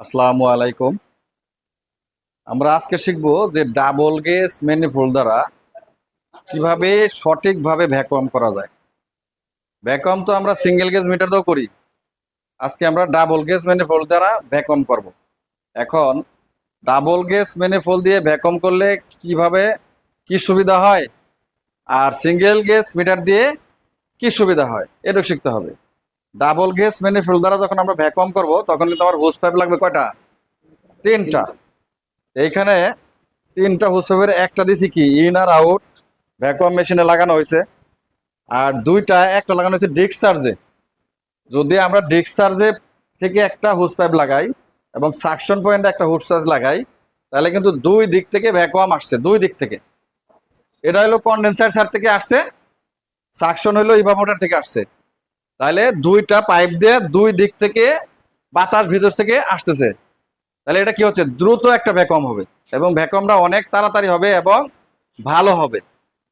আসসালামু আলাইকুম। আমরা আজকে শিখব যে ডাবল গেজ ম্যানিফোল্ড দ্বারা কীভাবে সঠিকভাবে ভ্যাকুয়াম করা যায়। ভ্যাকুয়াম তো আমরা সিঙ্গেল গেজ মিটার দিয়েও করি। আজকে আমরা ডাবল গেজ ম্যানিফোল্ড দ্বারা ভ্যাকুয়াম করব। এখন ডাবল গেজ ম্যানিফোল্ড দিয়ে ভ্যাকুয়াম করলে কীভাবে কি সুবিধা হয়? আর সিঙ্গেল গেজ মিটার দিয়ে কি সুবিধা হয়? এটা শিখতে হবে। ডাবল গেজ ম্যানিফোল্ড দ্বারা যখন আমরা ভ্যাকুয়াম করব, তখন কিন্তু আমার হোস পাইপ লাগবে কয়টা? তিনটা। এইখানে তিনটা হোস পাইপের একটা দিছি কি ইন আর আউট ভ্যাকুয়াম মেশিনে লাগানো হয়েছে। আর দুইটা, একটা লাগানো হয়েছে ডিস্ক চার্জে যদি আমরা ডিসচার্জে থেকে একটা হোস পাইপ লাগাই এবং সাকশন পয়েন্টে একটা হোস চার্জ লাগাই, তাহলে কিন্তু দুই দিক থেকে ভ্যাকুয়াম আসছে, দুই দিক থেকে। এটা হলো কন্ডেন্সার সার থেকে আসছে সাকশন হলো ইভাপোটার থেকে আসছে। তাহলে দুইটা পাইপ দিয়ে দুই দিক থেকে বাতাস ভিতর থেকে আসতেছে। তাহলে এটা কি হচ্ছে? দ্রুত একটা ভ্যাকুয়াম হবে এবং ভ্যাকুয়ামটা অনেক তাড়াতাড়ি হবে এবং ভালো হবে।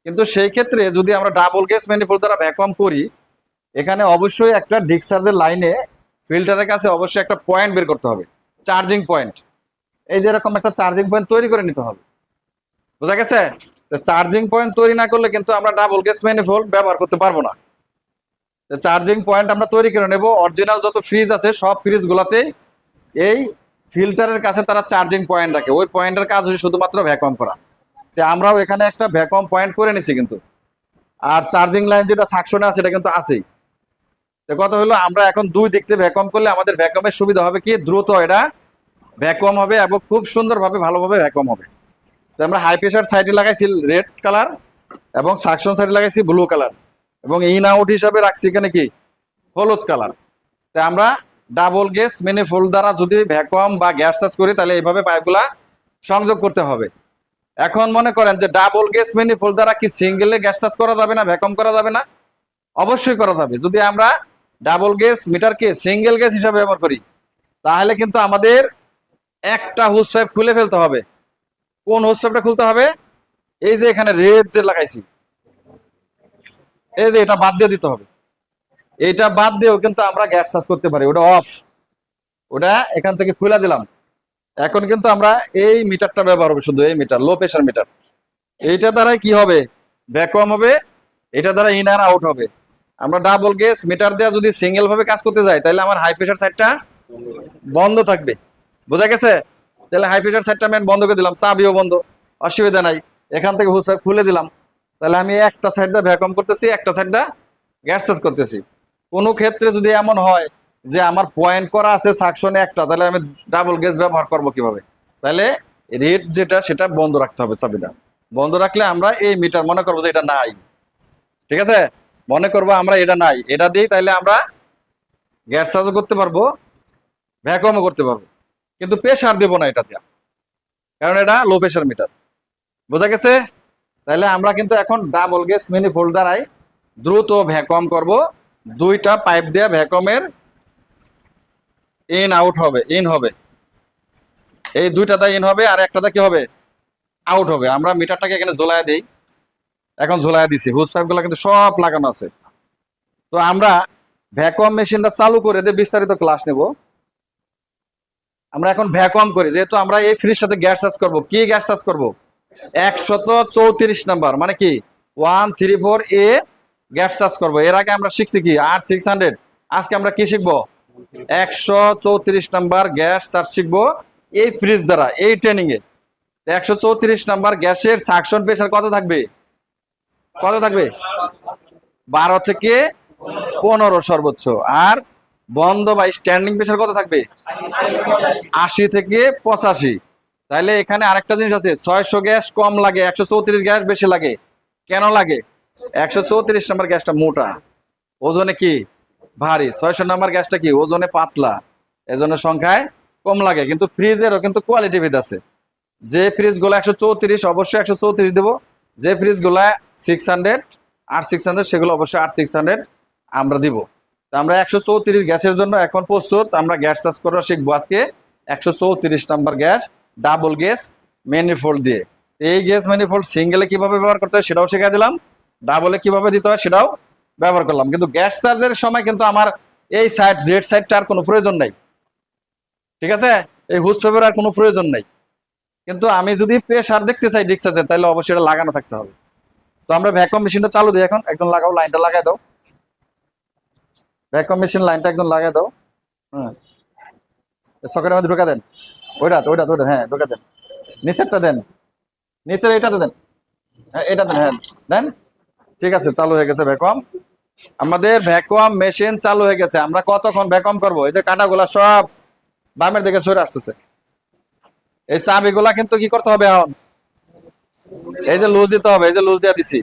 কিন্তু সেই ক্ষেত্রে যদি আমরা ডাবল গ্যাস ম্যানিফোল্ড দ্বারা ভ্যাকুয়াম করি, এখানে অবশ্যই একটা ডিসচার্জের লাইনে ফিল্টারের কাছে অবশ্যই একটা পয়েন্ট বের করতে হবে, চার্জিং পয়েন্ট। এই যে এরকম একটা চার্জিং পয়েন্ট তৈরি করে নিতে হবে। বোঝা গেছে? চার্জিং পয়েন্ট তৈরি না করলে কিন্তু আমরা ডাবল গ্যাস ম্যানিফোল্ড ব্যবহার করতে পারব না। চার্জিং পয়েন্ট আমরা তৈরি করে নেব। অরিজিনাল যত ফ্রিজ আছে, সব ফ্রিজ গুলাতে এই ফিল্টারের কাছে তারা চার্জিং পয়েন্ট রাখে। ওই পয়েন্টের কাজ হচ্ছে শুধুমাত্র ভ্যাকুয়াম করা। তো আমরাও এখানে একটা ভ্যাকুয়াম পয়েন্ট করে নিছি কিন্তু। আর চার্জিং লাইন যেটা সাকশনে আছে, সেটা কিন্তু আছেই। তো কথা হলো, আমরা এখন দুই দিক থেকে ভ্যাকুয়াম করলে আমাদের ভ্যাকুয়ামের সুবিধা হবে কি? দ্রুত এটা ভ্যাকুয়াম হবে এবং খুব সুন্দরভাবে, ভালোভাবে ভ্যাকুয়াম হবে। তো আমরা হাই প্রেশার সাইডে লাগাইছি রেড কালার এবং সাকশন সাইডে লাগাইছি ব্লু কালার এবং ইন আউট হিসাবে রাখছি এখানে কি? হলুদ কালার। তাই আমরা ডাবল গ্যাস ম্যানিফোল্ড দ্বারা যদি ভ্যাকুয়াম বা গ্যাস চার্জ করি, তাহলে এইভাবে পাইপগুলা সংযোগ করতে হবে। এখন মনে করেন যে ডাবল গ্যাস ম্যানিফোল্ড দ্বারা কি সিঙ্গেলে গ্যাস চার্জ করা যাবে না, ভ্যাকুয়াম করা যাবে না? অবশ্যই করা যাবে। যদি আমরা ডাবল গ্যাস মিটারকে সিঙ্গেল গ্যাস হিসাবে ব্যবহার করি, তাহলে কিন্তু আমাদের একটা হুস পাইপ খুলে ফেলতে হবে। কোন হুস পাইপটা খুলতে হবে? এই যে এখানে রেড যে লাগাইছি। এই যে এটা বাদ দিয়ে দিতে হবে। এটা বাদ দিয়েও কিন্তু আমরা গ্যাস চার্জ করতে পারি, ওটা অফ ওটা এখান থেকে খুলে দিলাম। এখন কিন্তু আমরা এই মিটারটা ব্যবহার হবে শুধু এই মিটার লো প্রেশার মিটার। এইটা দ্বারাই কি হবে? ভ্যাকুয়াম হবে, এটা দ্বারা ইন আর আউট হবে। আমরা ডাবল গ্যাস মিটার দেওয়া যদি সিঙ্গেল ভাবে কাজ করতে যাই, তাহলে আমার হাই প্রেশার সাইডটা বন্ধ থাকবে। বোঝা গেছে? তাহলে হাই প্রেশার সাইডটা আমি বন্ধ করে দিলাম, চাবিও বন্ধ, অসুবিধা নাই। এখান থেকে খুলে দিলাম। তাহলে আমি একটা সাইড দিয়ে ভ্যাকুয়াম করতেছি, একটা সাইড দিয়ে গ্যাস চার্জ করতেছি। কোনো ক্ষেত্রে যদি এমন হয় যে আমার পয়েন্ট করা আছে সাকশনে একটা, তাহলে আমি ডাবল গ্যাস ব্যবহার করব কীভাবে? তাহলে রেট যেটা, সেটা বন্ধ রাখতে হবে চাবিটা বন্ধ রাখলে আমরা এই মিটার মনে করব যে এটা নাই। ঠিক আছে? মনে করব আমরা এটা নাই। এটা দিই তাহলে আমরা গ্যাস চার্জও করতে পারব ভ্যাকুয়ামও করতে পারব। কিন্তু প্রেশার দেবো না এটা দেওয়া কারণ এটা লো প্রেশার মিটার বোঝা গেছে? তাহলে আমরা কিন্তু এখন ডাবল গেস মিনি দ্বারাই দ্রুত ভ্যাকুয়াম করব। দুইটা পাইপ দিয়ে ভ্যাকুয়ামের ইন আউট হবে ইন হবে। এই দুইটাতে ইন হবে আর একটাতে কি হবে? আউট হবে। আমরা মিটারটাকে এখানে ঝোলায় দিই। এখন ঝোলায় দিছি। হুস পাইপগুলো কিন্তু সব লাগানো আছে। তো আমরা ভ্যাকুয়াম মেশিনটা চালু করে দিয়ে বিস্তারিত ক্লাস নেব। আমরা এখন ভ্যাকুয়াম করি। যেহেতু আমরা এই ফ্রিজ সাথে গ্যাস চার্জ করব। কি গ্যাস চার্জ করব? একশত চৌত্রিশ নাম্বার মানে কি? One three four A gas charge করব। এর আগে আমরা শিখছি কি? আর সিক্স হান্ড্রেড আজকে আমরা কি শিখব? একশো চৌত্রিশ নাম্বার গ্যাস চার্জ শিখব এই ফ্রিজ দ্বারা, এই ট্রেনিং এ। একশো চৌত্রিশ নাম্বার গ্যাসের সাকশন প্রেশার কত থাকবে? কত থাকবে? বারো থেকে পনেরো সর্বোচ্চ। আর বন্ধ বা স্ট্যান্ডিং প্রেশার কত থাকবে? আশি থেকে পঁচাশি। তাহলে এখানে আরেকটা জিনিস আছে, ছয়শো গ্যাস কম লাগে, একশো চৌত্রিশ গ্যাস বেশি লাগে। কেন লাগে? একশো চৌত্রিশ নম্বর গ্যাসটা মোটা। ওজনে কি? ভারী। ছয়শো নম্বর গ্যাসটা কি? ওজনে পাতলা। এজন্য সংখ্যায় কম লাগে। কিন্তু ফ্রিজেরও কিন্তু কোয়ালিটি ভেদ আছে। যে ফ্রিজগুলো একশো চৌত্রিশ, অবশ্যই একশো চৌত্রিশ দেবো। যে ফ্রিজগুলা সিক্স হান্ড্রেড আর সিক্স হান্ড্রেড সেগুলো অবশ্যই আর সিক্স হান্ড্রেড আমরা দিব। তো আমরা একশো চৌত্রিশ গ্যাসের জন্য এখন প্রস্তুত। আমরা গ্যাস চার্জ করা শিখব আজকে। একশো চৌত্রিশ number gas double gas manifold দিয়ে। এই গ্যাস ম্যানিফোল্ড সিঙ্গেলে কীভাবে ব্যবহার করতে হয় সেটাও শিখাই দিলাম। ডাবলে কীভাবে দিতে হয় সেটাও ব্যবহার করলাম। কিন্তু গ্যাস চার্জের সময় কিন্তু আমার এই সাইড রেড সাইডটা আর কোনো প্রয়োজন নেই। ঠিক আছে? এই হুস পাইপের আর কোনো প্রয়োজন নাই। কিন্তু আমি যদি প্রেশার দেখতে চাই ডিক্সাতে তাহলে অবশ্যই এটা লাগানো থাকতে হবে। তো আমরা ভ্যাকুয়াম মেশিনটা চালু দিই এখন। একদম লাগাও লাইনটা লাগাই দাও। ভ্যাকুয়াম মেশিন লাইনটা একদম লাগাই দাও। হ্যাঁ সকেটের মধ্যে ঢোকা দেন। ওইটা ওইটা ওইটা হ্যাঁ দেন। নিচেরটা দেন। নিচের এটাতে দেন। হ্যাঁ এটা দেন হ্যাঁ দেন। ঠিক আছে, চালু হয়ে গেছে ভ্যাকুয়াম। আমাদের ভ্যাকুয়াম মেশিন চালু হয়ে গেছে। আমরা কতক্ষণ ভ্যাকুয়াম করব? এই যে কাটাগুলা সব বামের দিকে সরে আসতেছে। এই চাবিগুলা কিন্তু কি করতে হবে এখন? এই যে লুজ দিতে হবে, এই যে লুজ দিয়ে দিছি।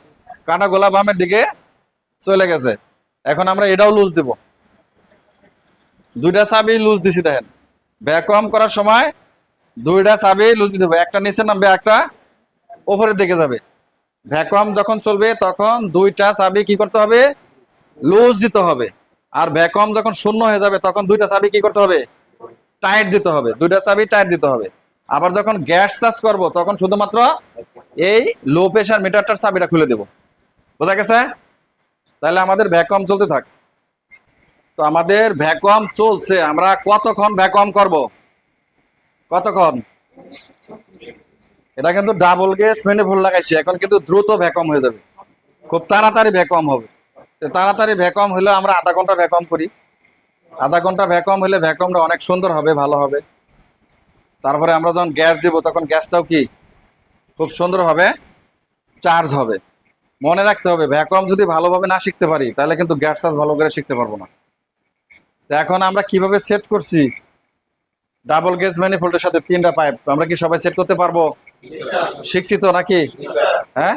কাটাগুলা বামের দিকে চলে গেছে। এখন আমরা এটাও লুজ দিব। দুইটা চাবি লুজ দিছি দেখেন। ভ্যাকুয়াম করার সময় দুইটা চাবি লুজ দেবো। একটা নিচে নামবে, একটা উপরের দিকে যাবে। ভ্যাকুয়াম যখন চলবে, তখন দুইটা চাবি কি করতে হবে? লুজ দিতে হবে। আর ভ্যাকুয়াম যখন শূন্য হয়ে যাবে, তখন দুইটা চাবি কি করতে হবে? টাইট দিতে হবে। দুইটা চাবি টাইট দিতে হবে। আবার যখন গ্যাস চার্জ করব, তখন শুধুমাত্র এই লো প্রেশার মিটারটার চাবিটা খুলে দেব। বোঝা গেছে? তাহলে আমাদের ভ্যাকুয়াম চলতে থাক। তো আমাদের ভ্যাকুয়াম চলছে, আমরা কতক্ষণ ভ্যাকুয়াম করব? কতক্ষণ? এটা কিন্তু ডাবল গেস মেনে ভুল লাগাইছি, এখন কিন্তু দ্রুত ভ্যাকুয়াম হয়ে যাবে। খুব তাড়াতাড়ি ভ্যাকুয়াম হবে। তাড়াতাড়ি ভ্যাকুয়াম হলে আমরা আধা ঘণ্টা ভ্যাকুয়াম করি। আধা ঘণ্টা ভ্যাকুয়াম হলে ভ্যাকুয়ামটা অনেক সুন্দর হবে, ভালো হবে। তারপরে আমরা যখন গ্যাস দিব, তখন গ্যাসটাও কি? খুব সুন্দরভাবে চার্জ হবে। মনে রাখতে হবে, ভ্যাকুয়াম যদি ভালোভাবে না শিখতে পারি, তাহলে কিন্তু গ্যাস চার্জ ভালো করে শিখতে পারব না। এখন আমরা কীভাবে সেট করছি? ডাবল গেজ ম্যানিফোল্ডের সাথে তিনটা পাইপ আমরা কি সবাই সেট করতে পারব? শিখছি তো নাকি? হ্যাঁ?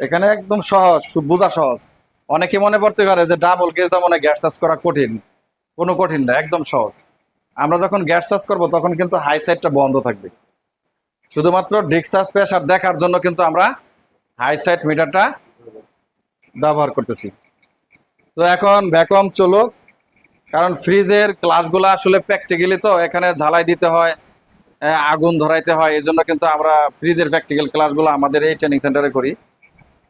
এখানে একদম সহজ বোঝা সহজ। অনেকে মনে করতে পারে যে ডাবল গেজ মনে গ্যাস চার্জ করা কঠিন। কোনো কঠিন না, একদম সহজ। আমরা যখন গ্যাস চার্জ করব, তখন কিন্তু হাই সাইডটা বন্ধ থাকবে। শুধুমাত্র ডিসচার্জ প্রেশার দেখার জন্য কিন্তু আমরা হাই সাইড মিটারটা ব্যবহার করতেছি। তো এখন ভ্যাকুয়াম চলুক। কারণ ফ্রিজের ক্লাসগুলো আসলে প্র্যাকটিক্যালি তো এখানে ঝালাই দিতে হয় আগুন ধরাইতে হয় এই জন্য কিন্তু আমরা ফ্রিজের প্র্যাকটিক্যাল ক্লাসগুলো আমাদের এই ট্রেনিং সেন্টারে করি।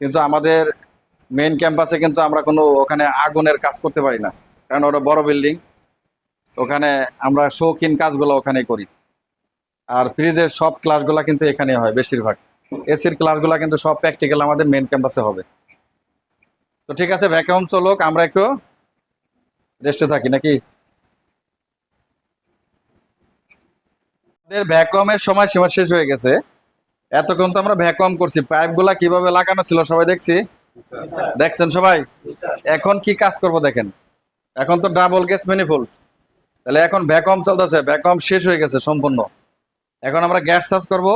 কিন্তু আমাদের মেন ক্যাম্পাসে কিন্তু আমরা কোনো ওখানে আগুনের কাজ করতে পারি না, কারণ ওটা বড় বিল্ডিং ওখানে আমরা শৌখিন কাজগুলো ওখানে করি। আর ফ্রিজের সব ক্লাসগুলো কিন্তু এখানে হয় বেশিরভাগ। এসির ক্লাসগুলো কিন্তু সব প্র্যাকটিক্যাল আমাদের মেইন ক্যাম্পাসে হবে। তো ঠিক আছে ভ্যাকুয়াম চলুক, আমরা একটু রেস্টে থাকি নাকি? আমাদের ভ্যাকুয়ামের সময় সীমা শেষ হয়ে গেছে। এতক্ষণ তো আমরা ভ্যাকুয়াম করছি। পাইপগুলা কীভাবে লাগানো ছিল সবাই দেখছি? দেখছেন সবাই? এখন কি কাজ করব দেখেন। এখন তো ডাবল গ্যাস ম্যানিফোল্ড তাহলে এখন ভ্যাকুয়াম চলতেছে। ভ্যাকুয়াম শেষ হয়ে গেছে সম্পূর্ণ। এখন আমরা গ্যাস চার্জ করব।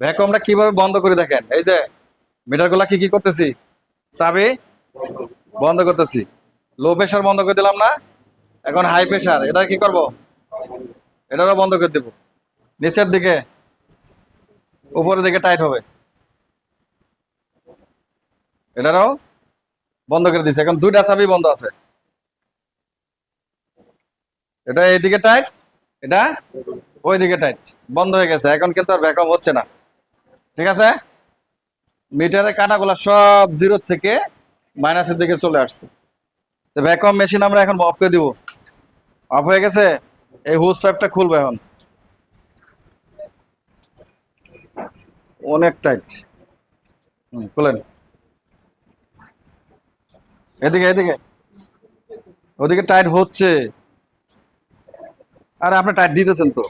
ভ্যাকুয়ামটা কীভাবে বন্ধ করে দেখেন। এই যে মিটারগুলা কি কি করতেছি? চাবি? বন্ধ করতেছি। লো প্রেশার বন্ধ করে দিলাম না। এখন হাই প্রেশার এটা কি করব? এটারও বন্ধ করে দেব। নিচের দিকে, উপরের দিকে টাইট হবে। এটারও বন্ধ করে দিছে। এখন দুইটা চাবি বন্ধ আছে। এটা এইদিকে টাইট এটা ওইদিকে টাইট বন্ধ হয়ে গেছে। এখন কিন্তু আর ভ্যাকুয়াম হচ্ছে না। ঠিক আছে? মিটারের কাটাগুলা সব জিরো থেকে মাইনাসের দিকে চলে আসছে। ভ্যাকুয়াম মেশিন আমরা এখন অফ করে দিব। অফ হয়ে গেছে, এই হুস পাইপটা খুলবে এখন। অনেক টাইট হুম, খুলেন। এদিকে এদিকে। ওদিকে টাইট হচ্ছে। আরে আপনি টাইট দিতেছেন তো।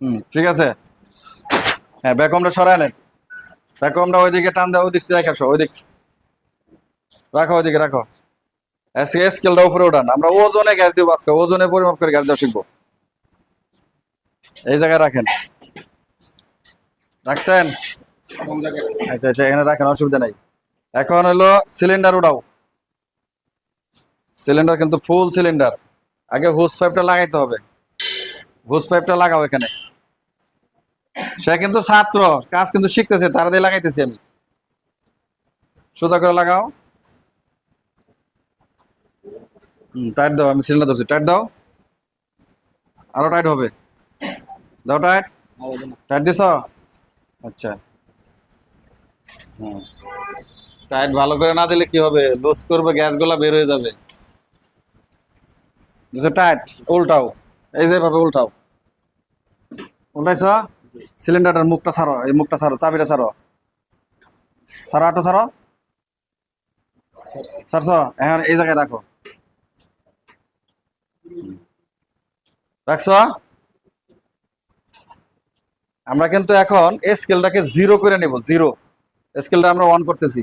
হুম, ঠিক আছে। হ্যাঁ ব্যাকমটা সরায় নেন। ব্যাকমটা ওইদিকে টান দেওয়া, ওইদিক রেখে আসো, ওইদিক। রাখো, ওইদিকে রাখো। স্কেলটা উপরে উঠান, আমরা ওজনে গ্যাস দিব আজকে, ওজনে পরিমাপ করে গ্যাস দেওয়া শিখব। এই জায়গায় রাখেন। রাখছেন? আচ্ছা আচ্ছা এখানে রাখেন, অসুবিধা নাই। এখন হলো সিলিন্ডার উঠাও। সিলিন্ডার কিন্তু ফুল সিলিন্ডার আগে হুস পাইপটা লাগাইতে হবে। হুস পাইপটা লাগাও এখানে। সে কিন্তু ছাত্র, কাজ কিন্তু শিখতেছে, তারা দিয়ে লাগাইতেছি আমি। সোজা করে লাগাও। টাইট দাও, আমি সিলিন্ডার ধরছি টাইট দাও। আরও টাইট হবে। দাও টাইট টাইট দিছ? আচ্ছা। টাইট ভালো করে না দিলে কি হবে? লুজ করবে গ্যাসগুলা বের হয়ে যাবে। টাইট উল্টাও। এই যে ভাবে উল্টাও। উল্টাইছ? সিলিন্ডারটার মুখটা ছাড়ো, এই মুখটা ছাড়ো, চাবিটা ছাড়ো। ছাড়ো আটো ছাড়ো। ছাড়ছ? এখন এই জায়গায় রাখো। রাখছ? আমরা কিন্তু এখন এই স্কেলটাকে জিরো করে নেব জিরো স্কেলটা আমরা অন করতেছি।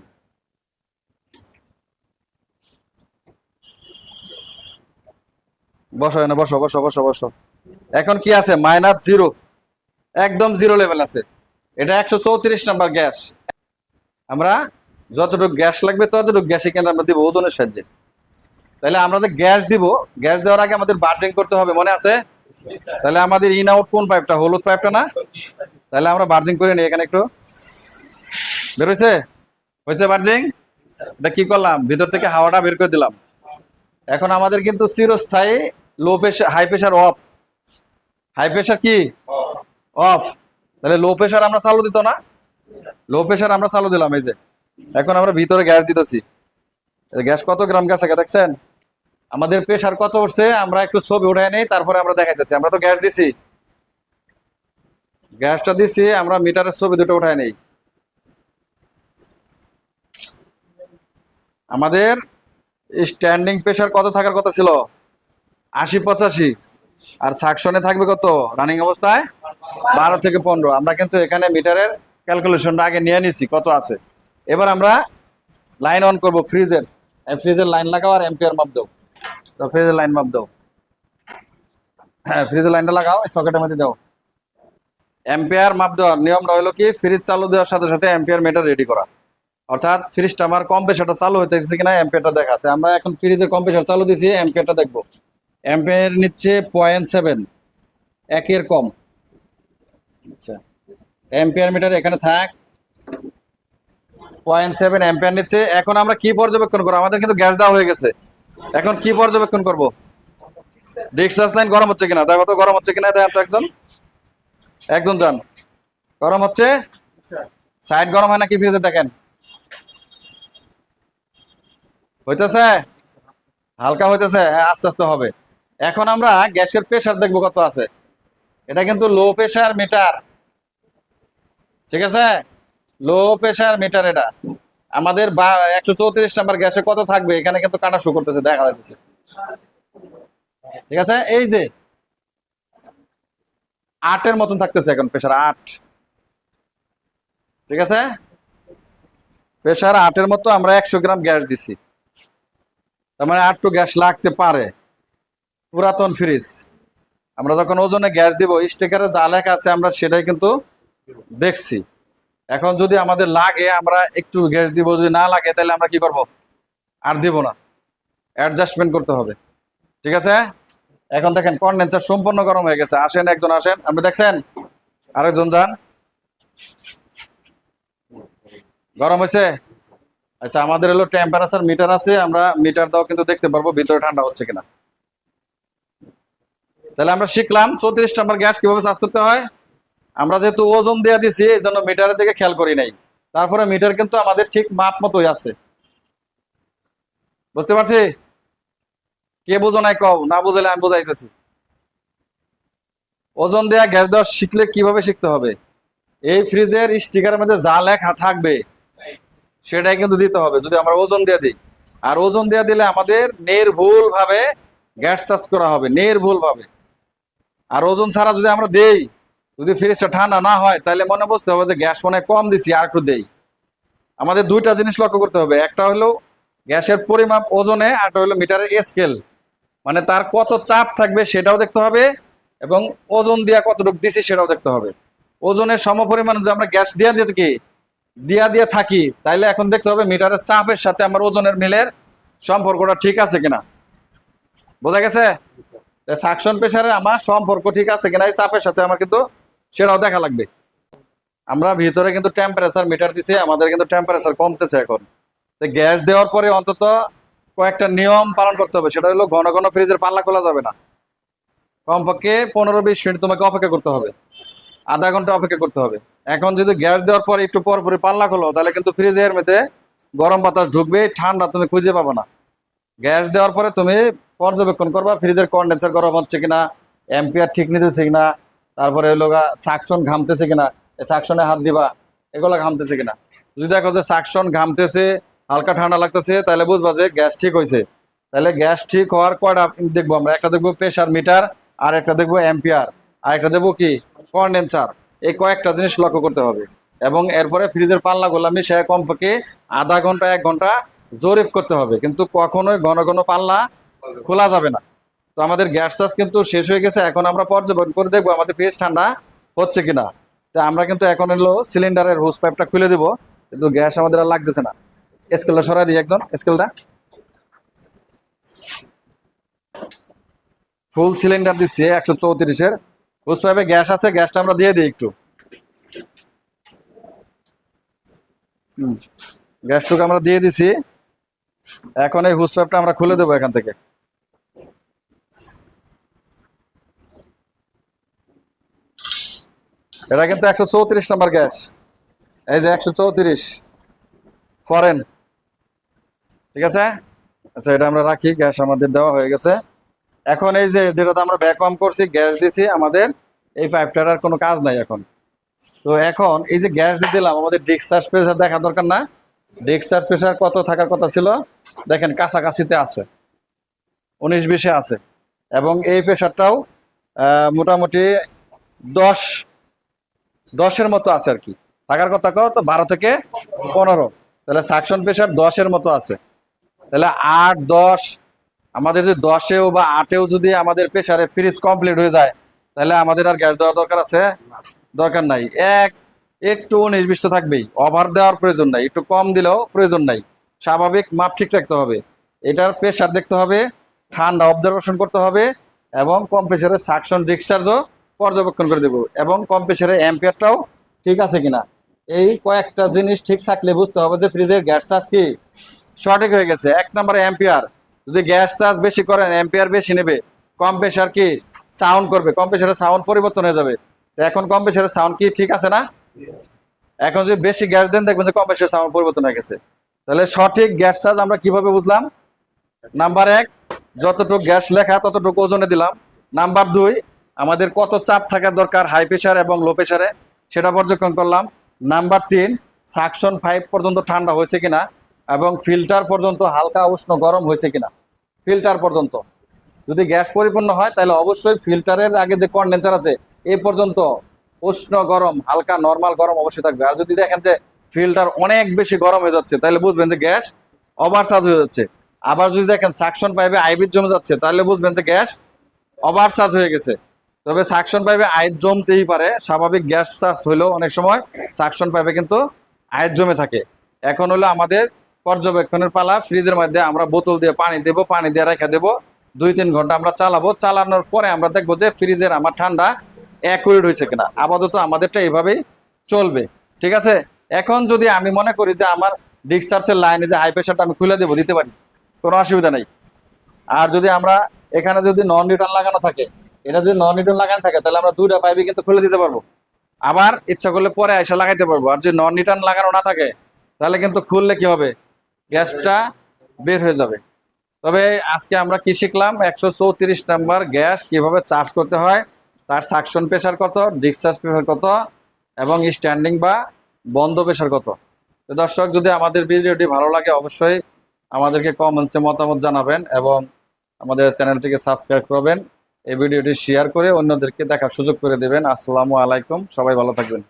বসো এনে বসো বসো বসো বসো। এখন কি আছে? মাইনাস জিরো একদম জিরো লেভেল আছে। এটা একশো চৌত্রিশ নাম্বার গ্যাস। আমরা যতটুকু গ্যাস লাগবে ততটুকু গ্যাসে কিন্তু আমরা দিব ওজনের সাহায্যে। তাহলে আমরা যে গ্যাস দিব, গ্যাস দেওয়ার আগে আমাদের বার্জিং করতে হবে, মনে আছে? তাহলে আমাদের ইন আউট কোন পাইপটা হলুদ পাইপটা না? তাহলে আমরা বার্জিং করে নিই এখানে একটু। বের হয়েছে হয়েছে বার্জিং? এটা কি করলাম? ভিতর থেকে হাওয়াটা বের করে দিলাম। এখন আমাদের কিন্তু চিরস্থায়ী low pressure high pressure off high pressure কি? অফ। তাহলে লো প্রেশার আমরা চালু দিত না। লো প্রেশার আমরা চালু দিলাম, এই যে। এখন আমরা ভিতরে গ্যাস দিতেছি। গ্যাস কত গ্রাম গ্যাস আছে দেখছেন? আমাদের প্রেশার কত উঠছে? আমরা একটু ছবি উঠাই নেই, তারপরে আমরা দেখাইতেছি। আমরা তো গ্যাস দিছি। গ্যাসটা দিছি, আমরা মিটারের ছবি দুটো উঠাই নেই। আমাদের স্ট্যান্ডিং প্রেশার কত থাকার কথা ছিল? আশি পঁচাশি। আর সাকশনে থাকবে কত? রানিং অবস্থায় বারো থেকে পনেরো। আমরা কিন্তু এখানে মিটারের ক্যালকুলেশনটা আগে নিয়ে নিছি, কত আছে। এবার আমরা লাইন অন করব ফ্রিজের। ফ্রিজের লাইন লাগাও আর এম্পিয়ার মাপ দাও। তো ফ্রিজের লাইন মাপ দাও। হ্যাঁ ফ্রিজের লাইনটা লাগাও সকেটের মধ্যে দাও। এম্পিয়ার মাপ দেওয়ার নিয়মটা হলো কি, ফ্রিজ চালু দেওয়ার সাথে সাথে এম্পিয়ার মিটার রেডি করা। অর্থাৎ ফ্রিজটা আমার কম্প্রেসারটা চালু হইতেছে কিনা এম্পিয়ারটা দেখাতে। আমরা এখন ফ্রিজের কম্প্রেসার চালু দিয়েছি এম্পিয়ারটা দেখব। এম্পিয়ার নিচ্ছে পয়েন্ট সেভেন একের কম। আচ্ছা। মিটার এখানে থাক। পয়েন্ট সেভেন নিচ্ছে। এখন আমরা কি পর্যবেক্ষণ করব? আমাদের কিন্তু গ্যাস দেওয়া হয়ে গেছে। এখন কি পর্যবেক্ষণ করব? ডিসচার্জ লাইন গরম হচ্ছে কিনা? তো গরম হচ্ছে কিনা? একজন। একজন যান। গরম হচ্ছে? সাইড গরম হয় ফ্রিজে দেখেন? হইতেছে? হালকা হইতেছে। হ্যাঁ আস্তে আস্তে হবে। এখন আমরা গ্যাসের প্রেশার দেখব কত আছে। এটা কিন্তু লো প্রেশার মিটার ঠিক আছে? লো প্রেশার মিটার এটা। আমাদের একশো চৌত্রিশ নাম্বার গ্যাসে কত থাকবে? এখানে কিন্তু কাটা শো করতেছে, দেখা যাচ্ছে। ঠিক আছে? এই যে, আটের মতন থাকতেছে এখন প্রেশার আট। ঠিক আছে? প্রেশার আটের মতো আমরা একশো গ্রাম গ্যাস দিছি। তার মানে আটটু গ্যাস লাগতে পারে। পুরাতন ফ্রিজ আমরা যখন ওজনে গ্যাস দিব, স্টিকারে যা লেখা আছে আমরা সেটাই কিন্তু দেখছি। এখন যদি আমাদের লাগে, আমরা একটু গ্যাস দিব, যদি না লাগে, তাহলে আমরা কি করব? আর দিব না। অ্যাডজাস্টমেন্ট করতে হবে। ঠিক আছে? এখন দেখেন কন্ডেন্সার সম্পূর্ণ গরম হয়ে গেছে। আসেন, একজন আসেন। আপনি দেখছেন? আরেকজন যান। গরম হয়েছে? আচ্ছা আমাদের হলো টেম্পারেচার মিটার আছে। আমরা মিটার দাও কিন্তু দেখতে পারব ভিতরে ঠান্ডা হচ্ছে কিনা। তাহলে আমরা শিখলাম চৌত্রিশ নাম্বার গ্যাস কীভাবে চার্জ করতে হয়। আমরা যেহেতু ওজন দেওয়া দিছি, এই জন্য মিটারের দিকে খেয়াল করি নাই। তারপরে মিটার কিন্তু আমাদের ঠিক মাপ মতোই আছে। বুঝতে পারছি? কে বুঝো নাই কও? না বুঝলে আমি বুঝাইতেছি। ওজন দেয়া গ্যাস দেওয়া শিখলে কীভাবে শিখতে হবে? এই ফ্রিজের স্টিকারের মধ্যে যা লেখা থাকবে, সেটাই কিন্তু দিতে হবে, যদি আমরা ওজন দিয়ে দিই। আর ওজন দিয়ে দিলে আমাদের নির্ভুল ভাবে গ্যাস চার্জ করা হবে নির্ভুল ভাবে আর ওজন ছাড়া যদি আমরা দেই, যদি ফ্রিজটা ঠান্ডা না হয়, তাহলে মনে বুঝতে হবে যে গ্যাস মনে কম দিছি আর একটু দেই। আমাদের দুইটা জিনিস লক্ষ্য করতে হবে। একটা হলো গ্যাসের পরিমাপ ওজনে, আর একটা হলো মিটারের স্কেল মানে তার কত চাপ থাকবে সেটাও দেখতে হবে, এবং ওজন দিয়া কতটুকু দিছি সেটাও দেখতে হবে। ওজনের সমপরিমাণ যদি আমরা গ্যাস দিয়া দিয়ে থাকি, দিয়া দিয়ে থাকি তাইলে এখন দেখতে হবে মিটারের চাপের সাথে আমার ওজনের মিলের সম্পর্কটা ঠিক আছে কিনা। বোঝা গেছে? সাকশন প্রেসারে আমার সম্পর্ক ঠিক আছে কিনা, এই চাপের সাথে আমার কিন্তু সেটাও দেখা লাগবে। আমরা ভিতরে কিন্তু টেম্পারেচার মিটার দিছি, আমাদের কিন্তু টেম্পারেচার কমতেছে এখন। গ্যাস দেওয়ার পরে অন্তত কয়েকটা নিয়ম পালন করতে হবে, সেটা হলো ঘন ঘন ফ্রিজের পাল্লা খোলা যাবে না। কমপক্ষে পনেরো বিশ মিনিট তোমাকে অপেক্ষা করতে হবে। আধা ঘণ্টা অপেক্ষা করতে হবে। এখন যদি গ্যাস দেওয়ার পরে একটু পর পরে পাল্লা খোলো, তাহলে কিন্তু ফ্রিজের মধ্যে গরম বাতাস ঢুকবে, ঠান্ডা তুমি খুঁজে পাবে না। গ্যাস দেওয়ার পরে তুমি পর্যবেক্ষণ করবা, ফ্রিজের কন্ডেন্সার গরম হচ্ছে কিনা এম্পিয়ার ঠিক নিতেছে কিনা, তারপরে হলো সাকশন ঘামতেছে কিনা সাকশনে হাত দিবা, এগুলো ঘামতেছে কিনা। যদি দেখো যে সাকশন ঘামতেছে, হালকা ঠান্ডা লাগতেছে, তাহলে বুঝবা যে গ্যাস ঠিক হয়েছে তাহলে গ্যাস ঠিক হওয়ার কয়টা দেখব আমরা? একটা দেখব প্রেশার মিটার আর একটা দেখব এম্পিয়ার আর একটা দেখব কি? কন্ডেন্সার এই কয়েকটা জিনিস লক্ষ্য করতে হবে। এবং এরপরে ফ্রিজের পাল্লা গোলা মিশে কমপক্ষে আধা ঘণ্টা, এক ঘণ্টা জরিপ করতে হবে। কিন্তু কখনোই ঘন ঘন পাল্লা খোলা যাবে না। তো আমাদের গ্যাস চার্জ কিন্তু শেষ হয়ে গেছে, এখন আমরা পর্যবেক্ষণ করে দেখব আমাদের পেজ ঠান্ডা হচ্ছে কিনা। তো আমরা কিন্তু এখন হলো সিলিন্ডারের হোস পাইপটা খুলে দেবো, কিন্তু গ্যাস আমাদের আর লাগতেছে না। স্কেলটা সরাই দিই একজন, স্কেলটা। ফুল সিলিন্ডার দিচ্ছি একশো চৌত্রিশের। হোস পাইপে গ্যাস আছে, গ্যাসটা আমরা দিয়ে দিই একটু। গ্যাসটুকু আমরা দিয়ে দিছি। এখন এই হুস পাইপটা আমরা খুলে দেবো এখান থেকে। এটা কিন্তু একশো চৌত্রিশ নম্বর গ্যাস। এই যে একশো চৌত্রিশ। ফরেন। ঠিক আছে? আচ্ছা এটা আমরা রাখি, গ্যাস আমাদের দেওয়া হয়ে গেছে। এখন এই যে যেটাতে আমরা ভ্যাকুয়াম করছি, গ্যাস দিছি, আমাদের এই পাইপটার আর কোনো কাজ নাই এখন। তো এখন এই যে গ্যাস দিয়ে দিলাম, আমাদের ডিসচার্জ প্রেশার দেখা দরকার না। ডিসচার্জ প্রেশার কত থাকার কথা ছিল? দেখেন, কাছাকাছিতে আছে। উনিশ বিশে আছে। এবং এই প্রেশারটাও মোটামুটি দশ দশের মতো আছে আর কি। থাকার কথা কত বারো থেকে পনেরো। তাহলে সাকশন প্রেশার দশের মতো আছে। তাহলে আট, দশ, আমাদের যদি দশেও বা আটেও যদি আমাদের প্রেশারে ফ্রিজ কমপ্লিট হয়ে যায়, তাহলে আমাদের আর গ্যাস দেওয়ার দরকার আছে? দরকার নাই। এক, একটু নির্দিষ্ট থাকবেই। ওভার দেওয়ার প্রয়োজন নাই। একটু কম দিলেও প্রয়োজন নাই। স্বাভাবিক মাপ ঠিক রাখতে হবে। এটার প্রেশার দেখতে হবে। ঠান্ডা অবজারভেশন করতে হবে এবং কম প্রেশারের সাকশন ডিসচার্জও পর্যবেক্ষণ করে দেবো এবং কম প্রেশারের অ্যাম্পিয়ারটাও ঠিক আছে কিনা। এই কয়েকটা জিনিস ঠিক থাকলে বুঝতে হবে যে ফ্রিজের গ্যাস চার্জ কি। সঠিক হয়ে গেছে। এক নম্বরে অ্যাম্পিয়ার যদি গ্যাস চার্জ বেশি করেন অ্যাম্পিয়ার বেশি নেবে। কম প্রেশার কি? সাউন্ড করবে। কম প্রেশারের সাউন্ড পরিবর্তন হয়ে যাবে। তো এখন কম প্রেশারের সাউন্ড কি ঠিক আছে না? এখন যদি বেশি গ্যাস দেন, দেখবেন যে কম প্রেশার সাউন্ড পরিবর্তন হয়ে গেছে। তাহলে সঠিক গ্যাস চার্জ আমরা কীভাবে বুঝলাম? নাম্বার এক, যতটুকু গ্যাস লেখা, ততটুকু ওজনে দিলাম। নাম্বার দুই আমাদের কত চাপ থাকার দরকার হাই প্রেশার এবং লো প্রেশারে সেটা পর্যবেক্ষণ করলাম। নাম্বার তিন সাকশন ফাইভ পর্যন্ত ঠান্ডা হয়েছে কিনা এবং ফিল্টার পর্যন্ত হালকা উষ্ণ গরম হয়েছে কিনা। ফিল্টার পর্যন্ত। যদি গ্যাস পরিপূর্ণ হয়, তাহলে অবশ্যই ফিল্টারের আগে যে কন্ডেন্সার আছে এই পর্যন্ত উষ্ণ গরম, হালকা নর্মাল গরম অবশ্যই থাকবে। আর যদি দেখেন যে ফিল্টার অনেক বেশি গরম হয়ে যাচ্ছে, তাহলে বুঝবেন যে গ্যাস ওভার চার্জ হয়ে যাচ্ছে। আবার যদি দেখেন সাকশন পাইপে আইবির জমে যাচ্ছে, তাহলে বুঝবেন যে গ্যাস ওভার চার্জ হয়ে গেছে। তবে সাকশন পাইপে আইস জমতেই পারে। স্বাভাবিক গ্যাস চার্জ হলেও অনেক সময় সাকশন পাইপে কিন্তু আইস জমে থাকে। এখন হলো আমাদের পর্যবেক্ষণের পালা। ফ্রিজের মধ্যে আমরা বোতল দিয়ে পানি দেবো, পানি দিয়ে রেখে দেবো। দুই তিন ঘণ্টা আমরা চালাবো। চালানোর পরে আমরা দেখব যে ফ্রিজের আমার ঠান্ডা অ্যাকুরেট হয়েছে কিনা। আপাতত আমাদেরটা এইভাবেই চলবে। ঠিক আছে? এখন যদি আমি মনে করি যে আমার ডিসচার্জের লাইনে যে হাই প্রেশারটা আমি খুলে দেবো, দিতে পারি, কোনো অসুবিধা নেই। আর যদি আমরা এখানে যদি নন রিটার্ন লাগানো থাকে এটা যদি নন রিটার্ন লাগানো থাকে, তাহলে আমরা দুইটা পাইপে কিন্তু খুলে দিতে পারব। আবার ইচ্ছা করলে পরে এসে লাগাইতে পারব। আর যদি নন রিটার্ন লাগানো না থাকে, তাহলে কিন্তু খুললে কি হবে? গ্যাসটা বের হয়ে যাবে। তবে আজকে আমরা কি শিখলাম? একশো চৌত্রিশ নাম্বার গ্যাস কীভাবে চার্জ করতে হয়, তার সাকশন প্রেশার কত ডিসচার্জ প্রেশার কত, এবং স্ট্যান্ডিং বা বন্ধ প্রেশার কত। তো দর্শক, যদি আমাদের ভিডিওটি ভালো লাগে, অবশ্যই আমাদেরকে কমেন্টসে মতামত জানাবেন এবং আমাদের চ্যানেলটিকে সাবস্ক্রাইব করবেন। এই ভিডিওটি শেয়ার করে অন্যদেরকে দেখার সুযোগ করে দেবেন। আসসালামু আলাইকুম। সবাই ভালো থাকবেন।